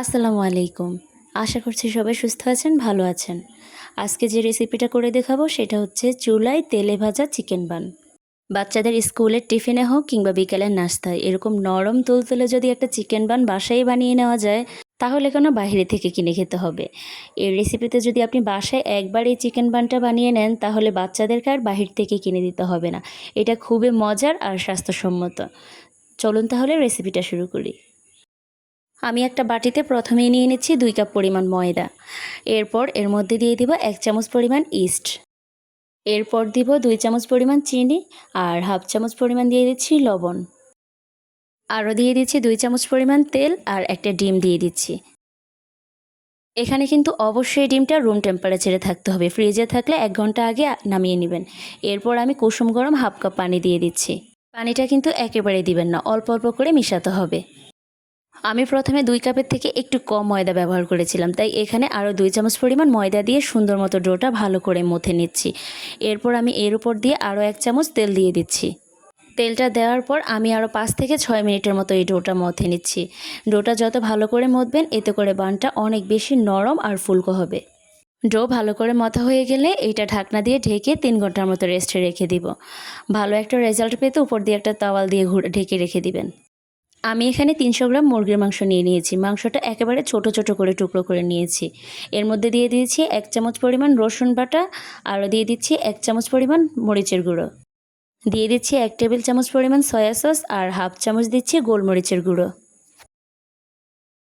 আসসালামু আলাইকুম। আশা করছি সবাই সুস্থ আছেন, ভালো আছেন। আজকে যে রেসিপিটা করে দেখাবো সেটা হচ্ছে চুলায় তেলে ভাজা চিকেন বান। বাচ্চাদের স্কুলের টিফিনে হোক কিংবা বিকেলের নাস্তায় এরকম নরম তুলতুলে যদি একটা চিকেন বান বাসায় বানিয়ে নেওয়া যায়, তাহলে কেন বাইরে থেকে কিনে খেতে হবে। এই রেসিপিতে যদি আপনি বাসায় একবার এই চিকেন বানটা বানিয়ে নেন, তাহলে বাচ্চাদেরকে আর বাহির থেকে কিনে দিতে হবে না। এটা খুবই মজার আর স্বাস্থ্যসম্মত। চলুন তাহলে রেসিপিটা শুরু করি। আমি একটা বাটিতে প্রথমেই নিয়ে নিচ্ছি দুই কাপ পরিমাণ ময়দা। এরপর এর মধ্যে দিয়ে দিব এক চামচ পরিমাণ ইস্ট। এরপর দিব দুই চামচ পরিমাণ চিনি আর হাফ চামচ পরিমাণ দিয়ে দিচ্ছি লবণ। আরও দিয়ে দিচ্ছি দুই চামচ পরিমাণ তেল আর একটা ডিম দিয়ে দিচ্ছি। এখানে কিন্তু অবশ্যই ডিমটা রুম টেম্পারেচারে থাকতে হবে। ফ্রিজে থাকলে এক ঘণ্টা আগে নামিয়ে নেবেন। এরপর আমি কুসুম গরম হাফ কাপ পানি দিয়ে দিচ্ছি। পানিটা কিন্তু একেবারে দিবেন না, অল্প অল্প করে মিশাতে হবে। আমি প্রথমে দুই কাপের থেকে একটু কম ময়দা ব্যবহার করেছিলাম, তাই এখানে আরও দুই চামচ পরিমাণ ময়দা দিয়ে সুন্দর মতো ডোটা ভালো করে মথে নিচ্ছি। এরপর আমি এর উপর দিয়ে আরও এক চামচ তেল দিয়ে দিচ্ছি। তেলটা দেওয়ার পর আমি আরও পাঁচ থেকে ছয় মিনিটের মতো এই ডোটা মথে নিচ্ছি। ডোটা যত ভালো করে মথবেন, এতে করে বানটা অনেক বেশি নরম আর ফুলকো হবে। ডো ভালো করে মথা হয়ে গেলে এইটা ঢাকনা দিয়ে ঢেকে তিন ঘণ্টার মতো রেস্টে রেখে দিব। ভালো একটা রেজাল্ট পেতে উপর দিয়ে একটা তাওয়াল দিয়ে ঘুরে ঢেকে রেখে দিবেন। আমি এখানে তিনশো গ্রাম মুরগির মাংস নিয়ে নিয়েছি। মাংসটা একেবারে ছোট ছোট করে টুকরো করে নিয়েছি। এর মধ্যে দিয়ে দিয়েছি এক চামচ পরিমাণ রসুন বাটা আরও দিয়ে দিচ্ছি এক চামচ পরিমাণ মরিচের গুঁড়ো। দিয়ে দিচ্ছি এক টেবিল চামচ পরিমাণ সয়া সস আর হাফ চামচ দিচ্ছি গোলমরিচের গুঁড়ো।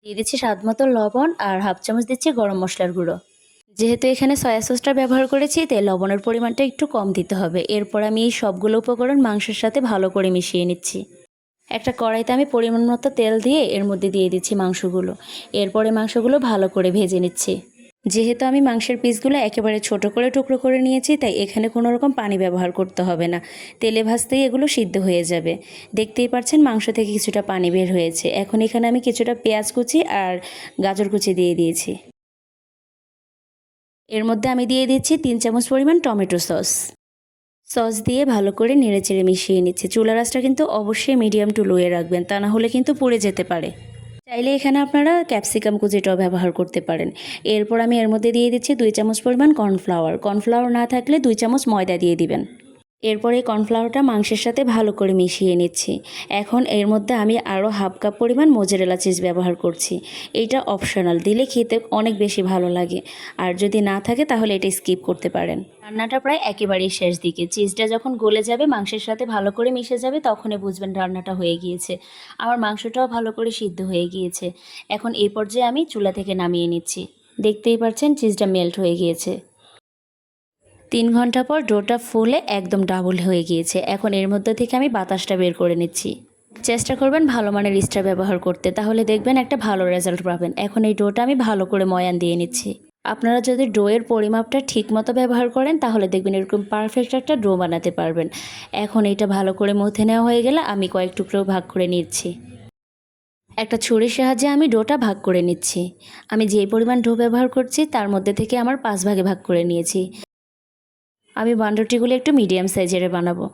দিয়ে দিচ্ছি স্বাদ মতো লবণ আর হাফ চামচ দিচ্ছি গরম মশলার গুঁড়ো। যেহেতু এখানে সয়া সসটা ব্যবহার করেছি, তাই লবণের পরিমাণটা একটু কম দিতে হবে। এরপর আমি এই সবগুলো উপকরণ মাংসের সাথে ভালো করে মিশিয়ে নিচ্ছি। একটা কড়াইতে আমি পরিমাণ মতো তেল দিয়ে এর মধ্যে দিয়ে দিচ্ছি মাংসগুলো। এরপরে মাংসগুলো ভালো করে ভেজে নিচ্ছি। যেহেতু আমি মাংসের পিসগুলো একেবারে ছোট করে টুকরো করে নিয়েছি, তাই এখানে কোনো রকম পানি ব্যবহার করতে হবে না। তেলে ভাজতেই এগুলো সিদ্ধ হয়ে যাবে। দেখতেই পাচ্ছেন মাংস থেকে কিছুটা পানি বের হয়েছে। এখন এখানে আমি কিছুটা পেঁয়াজ কুচি আর গাজর কুচি দিয়ে দিয়েছি। এর মধ্যে আমি দিয়ে দিচ্ছি তিন চামচ পরিমাণ টমেটো সস। সস দিয়ে ভালো করে নেড়েচেড়ে মিশিয়ে নিচ্ছে। চুলা রাসটা কিন্তু অবশ্যই মিডিয়াম টু লোয়ে রাখবেন, তা না হলে কিন্তু পুড়ে যেতে পারে। চাইলে এখানে আপনারা ক্যাপসিকাম কুচিটাও ব্যবহার করতে পারেন। এরপর আমি এর মধ্যে দিয়ে দিচ্ছি দুই চামচ পরিমাণ কর্নফ্লাওয়ার কর্নফ্লাওয়ার না থাকলে দুই চামচ ময়দা দিয়ে দিবেন। এরপর এই কর্নফ্লাওয়ারটা মাংসের সাথে ভালো করে মিশিয়ে নিচ্ছি। এখন এর মধ্যে আমি আরও হাফ কাপ পরিমাণ মোজারেলা চিজ ব্যবহার করছি। এইটা অপশনাল, দিলে খেতে অনেক বেশি ভালো লাগে। আর যদি না থাকে তাহলে এটা স্কিপ করতে পারেন। রান্নাটা প্রায় একেবারেই শেষ দিকে। চিজটা যখন গলে যাবে, মাংসের সাথে ভালো করে মিশে যাবে, তখনই বুঝবেন রান্নাটা হয়ে গিয়েছে। আমার মাংসটাও ভালো করে সিদ্ধ হয়ে গিয়েছে। এখন এই পর্যায়ে আমি চুলা থেকে নামিয়ে নিচ্ছি। দেখতেই পাচ্ছেন, চিজটা মেল্ট হয়ে গিয়েছে। তিন ঘণ্টা পর ডোটা ফুলে একদম ডাবল হয়ে গিয়েছে। এখন এর মধ্যে থেকে আমি বাতাসটা বের করে নিচ্ছি। চেষ্টা করবেন ভালো মানের ইস্টার ব্যবহার করতে, তাহলে দেখবেন একটা ভালো রেজাল্ট পাবেন। এখন এই ডোটা আমি ভালো করে ময়ান দিয়ে নিচ্ছি। আপনারা যদি ডোয়ের পরিমাপটা ঠিক মতো ব্যবহার করেন, তাহলে দেখবেন এরকম পারফেক্ট একটা ডো বানাতে পারবেন। এখন এটা ভালো করে মথে নেওয়া হয়ে গেলে আমি কয়েক টুকরো ভাগ করে নিচ্ছি। একটা ছুরির সাহায্যে আমি ডোটা ভাগ করে নিচ্ছি। আমি যে পরিমাণ ডো ব্যবহার করছি, তার মধ্যে থেকে আমার পাঁচ ভাগে ভাগ করে নিয়েছি। আমি বান্ডটিগুলো একটু মিডিয়াম সাইজের বানাবো।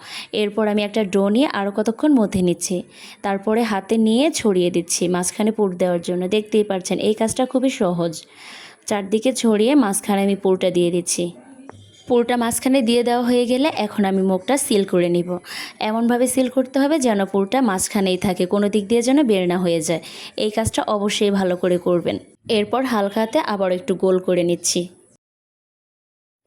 এরপর আমি একটা ডো নিয়ে আরও কতক্ষণ মধ্যে নিচ্ছি। তারপরে হাতে নিয়ে ছড়িয়ে দিচ্ছি মাঝখানে পুর দেওয়ার জন্য। দেখতেই পারছেন এই কাজটা খুবই সহজ। চারদিকে ছড়িয়ে মাঝখানে আমি পুরটা দিয়ে দিচ্ছি। পুরটা মাঝখানে দিয়ে দেওয়া হয়ে গেলে এখন আমি মুখটা সিল করে নিব। এমনভাবে সিল করতে হবে যেন পুরটা মাঝখানেই থাকে, কোনো দিক দিয়ে যেন বের না হয়ে যায়। এই কাজটা অবশ্যই ভালো করে করবেন। এরপর হালকাতে আবার একটু গোল করে নিচ্ছি।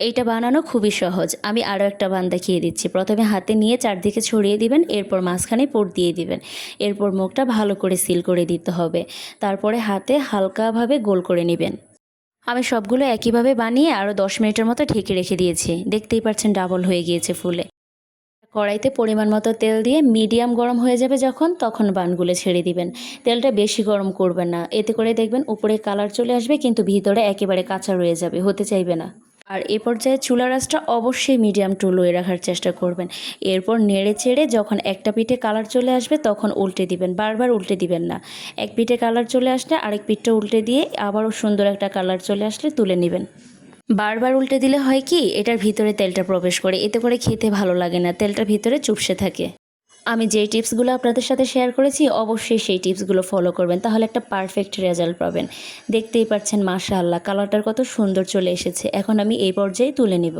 এইটা বানানো খুবই সহজ। আমি আরও একটা বান দেখিয়ে দিচ্ছি। প্রথমে হাতে নিয়ে চারদিকে ছড়িয়ে দিবেন, এরপর মাঝখানে পুর দিয়ে দিবেন। এরপর মুখটা ভালো করে সিল করে দিতে হবে। তারপরে হাতে হালকাভাবে গোল করে নেবেন। আমি সবগুলো একইভাবে বানিয়ে আরও দশ মিনিটের মতো ঢেকে রেখে দিয়েছি। দেখতেই পাচ্ছেন ডাবল হয়ে গিয়েছে ফুলে। কড়াইতে পরিমাণ মতো তেল দিয়ে মিডিয়াম গরম হয়ে যাবে যখন, তখন বানগুলো ছেড়ে দিবেন। তেলটা বেশি গরম করবেন না। এতে করে দেখবেন উপরে কালার চলে আসবে, কিন্তু ভিতরে একেবারে কাঁচা রয়ে যাবে, হতে চাইবে না। আর এ পর্যায়ে চুলা রাসটা অবশ্যই মিডিয়াম টু লোয়ে রাখার চেষ্টা করবেন। এরপর নেড়ে চেড়ে যখন একটা পিঠে কালার চলে আসবে তখন উল্টে দিবেন, বারবার উল্টে দিবেন না। এক পিঠে কালার চলে আসলে আরেক পিঠটা উল্টে দিয়ে আবারও সুন্দর একটা কালার চলে আসলে তুলে নেবেন। বারবার উল্টে দিলে হয় কি, এটার ভিতরে তেলটা প্রবেশ করে, এতে করে খেতে ভালো লাগে না, তেলটা ভিতরে চুপসে থাকে। আমি যে টিপসগুলো আপনাদের সাথে শেয়ার করেছি, অবশ্যই সেই টিপসগুলো ফলো করবেন। তাহলে একটা পারফেক্ট রেজাল্ট পাবেন। দেখতেই পাচ্ছেন, মাশাআল্লাহ, কালারটার কত সুন্দর চলে এসেছে। এখন আমি এই পর্যায়ে তুলে নিব।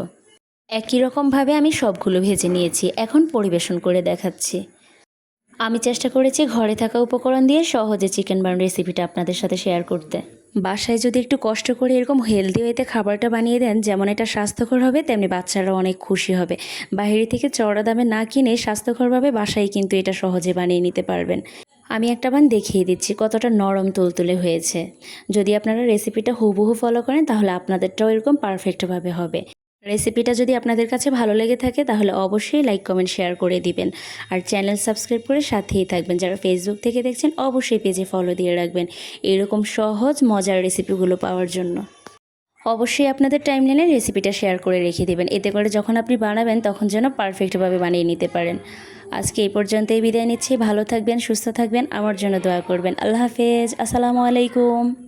একই রকমভাবে আমি সবগুলো ভেজে নিয়েছি। এখন পরিবেশন করে দেখাচ্ছি। আমি চেষ্টা করেছি ঘরে থাকা উপকরণ দিয়ে সহজে চিকেন বার্ন রেসিপিটা আপনাদের সাথে শেয়ার করতে। বাসায় যদি একটু কষ্ট করে এরকম হেলদি ওয়েতে খাবারটা বানিয়ে দেন, যেমন এটা স্বাস্থ্যকর হবে, তেমনি বাচ্চারা অনেক খুশি হবে। বাইরে থেকে চড়া দামে না কিনে স্বাস্থ্যকরভাবে বাসায় কিন্তু এটা সহজে বানিয়ে নিতে পারবেন। আমি একটা বান দেখিয়ে দিচ্ছি, কতটা নরম তুলতুলে হয়েছে। যদি আপনারা রেসিপিটা হুবহু ফলো করেন, তাহলে আপনাদেরটাও এরকম পারফেক্টভাবে হবে। রেসিপিটা যদি আপনাদের কাছে ভালো লেগে থাকে, তাহলে অবশ্যই লাইক, কমেন্ট, শেয়ার করে দিবেন। আর চ্যানেল সাবস্ক্রাইব করে সাথেই থাকবেন। যারা ফেসবুক থেকে দেখছেন, অবশ্যই পেজে ফলো দিয়ে রাখবেন। এরকম সহজ, মজার রেসিপিগুলো পাওয়ার জন্য। অবশ্যই আপনাদের টাইম লাইনে রেসিপিটা শেয়ার করে রেখে দেবেন। এতে করে যখন আপনি বানাবেন, তখন যেন পারফেক্টভাবে বানিয়ে নিতে পারেন। আজকে এই পর্যন্তই বিদায় নিচ্ছি। ভালো থাকবেন, সুস্থ থাকবেন। আমার জন্য দোয়া করবেন। আল্লাহ হাফেজ। আসসালামু আলাইকুম।